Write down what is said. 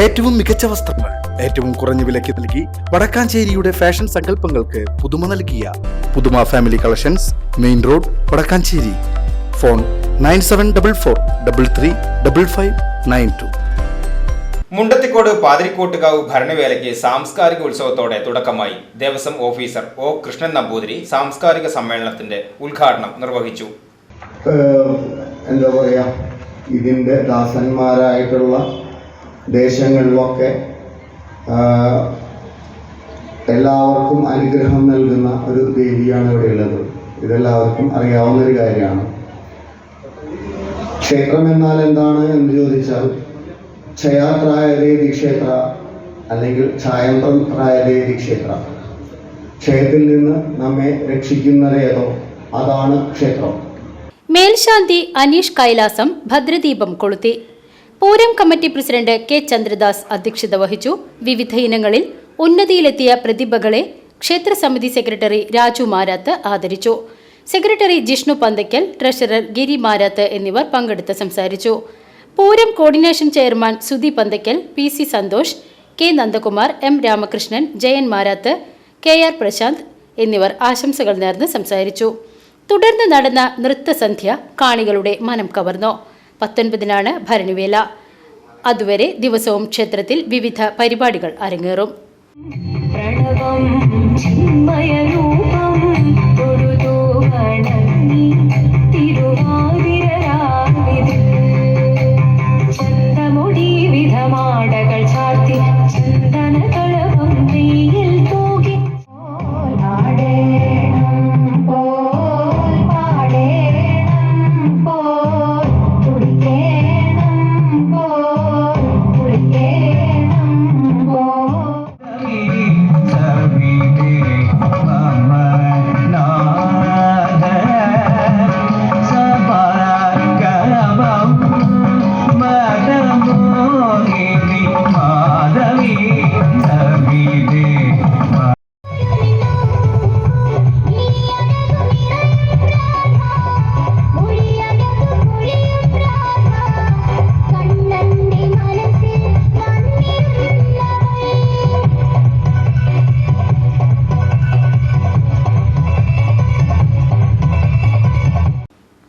ഏറ്റവും മികച്ച വസ്ത്രങ്ങൾ ഏറ്റവും കുറഞ്ഞ വിലയ്ക്ക് നൽകി വടക്കാഞ്ചേരിയുടെ ഫാഷൻ സങ്കല്പങ്ങൾക്ക് പുതുമ നൽകിയ Puthuma family collections main road Vadakkanchery. Phone nine seven double four double three double five nine two. Mundathikode Pathirikottukavu ഭരണവേലയ്ക്ക് സാംസ്കാരിക ഉത്സവത്തോടെ തുടക്കമായി ദേവസ്വം ഓഫീസർ ഒ കൃഷ്ണൻ നമ്പൂതിരി സാംസ്കാരിക സമ്മേളനത്തിന്റെ ഉദ്ഘാടനം നിർവഹിച്ചു. എന്താ പറയുക ഇതിന്റെ ദാസന്മാരായിട്ടുള്ള ദേശങ്ങളിലൊക്കെ എല്ലാവർക്കും അനുഗ്രഹം നൽകുന്ന ഒരു ദേവിയാണ് ഇവിടെയുള്ളത്. ഇതെല്ലാവർക്കും അറിയാവുന്ന ഒരു കാര്യമാണ്. ക്ഷേത്രം എന്നാൽ എന്താണ് എന്ന് ചോദിച്ചാൽ ക്ഷയാത്രായദേവി ക്ഷേത്ര അല്ലെങ്കിൽ ഛായന്ത്രം ത്രായദേവി ക്ഷേത്ര ക്ഷയത്തിൽ നിന്ന് നമ്മെ രക്ഷിക്കുന്നത് ഏതോ? അതാണ് ക്ഷേത്രം. മേൽശാന്തി അനീഷ് കൈലാസം ഭദ്രദീപം കൊളുത്തി. Pooram committee president K Chandradas അധ്യക്ഷത വഹിച്ചു. വിവിധ ഇനങ്ങളിൽ ഉന്നതിയിലെത്തിയ പ്രതിഭകളെ ക്ഷേത്രസമിതി സെക്രട്ടറി രാജു മാരാത്ത് ആദരിച്ചു. സെക്രട്ടറി ജിഷ്ണു പന്തയ്ക്കൽ ട്രഷറർ ഗിരി മാരാത്ത് എന്നിവർ പങ്കെടുത്ത് സംസാരിച്ചു. Pooram coordination chairman Sudhi Panthaykkal P C Santhosh K Nandakumar M Ramakrishnan Jayan Marath K R Prashanth എന്നിവർ ആശംസകൾ നേർന്ന് സംസാരിച്ചു. തുടർന്ന് നടന്ന നൃത്തസന്ധ്യ കാണികളുടെ മനം കവർന്നു. പത്തൊൻപതിനാണ് ഭരണിവേല. അതുവരെ ദിവസവും ക്ഷേത്രത്തിൽ വിവിധ പരിപാടികൾ അരങ്ങേറും. പ്രണവം ചിന്മയരൂപം രൂപം തിരുവാതിരരാവിതിൽ